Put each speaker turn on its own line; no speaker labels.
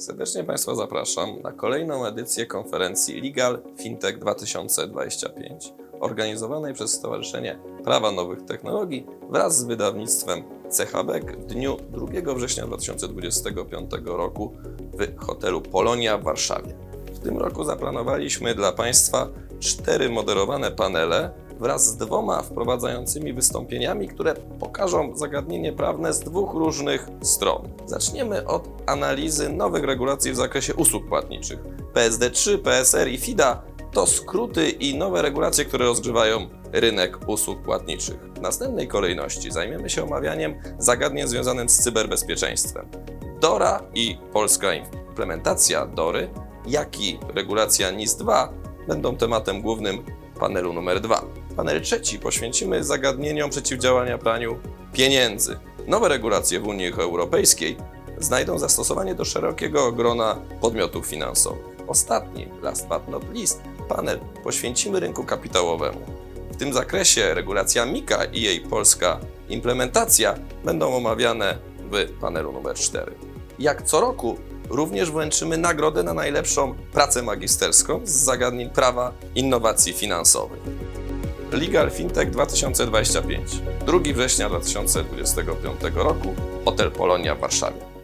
Serdecznie Państwa zapraszam na kolejną edycję konferencji Legal Fintech 2025, organizowanej przez Stowarzyszenie Prawa Nowych Technologii wraz z wydawnictwem CHBEK w dniu 2 września 2025 roku w hotelu Polonia w Warszawie. W tym roku zaplanowaliśmy dla Państwa cztery moderowane panele wraz z dwoma wprowadzającymi wystąpieniami, które pokażą zagadnienie prawne z dwóch różnych stron. Zaczniemy od analizy nowych regulacji w zakresie usług płatniczych. PSD3, PSR i FIDA to skróty i nowe regulacje, które rozgrzewają rynek usług płatniczych. W następnej kolejności zajmiemy się omawianiem zagadnień związanych z cyberbezpieczeństwem. DORA i polska implementacja DORY, jak i regulacja NIS-2 będą tematem głównym panelu numer 2. Panel trzeci poświęcimy zagadnieniom przeciwdziałania praniu pieniędzy. Nowe regulacje w Unii Europejskiej znajdą zastosowanie do szerokiego grona podmiotów finansowych. Ostatni, last but not least, panel poświęcimy rynku kapitałowemu. W tym zakresie regulacja MIKA i jej polska implementacja będą omawiane w panelu numer 4. Jak co roku również wręczymy nagrodę na najlepszą pracę magisterską z zagadnień prawa innowacji finansowych. Legal Fintech 2025, 2 września 2025 roku, Hotel Polonia w Warszawie.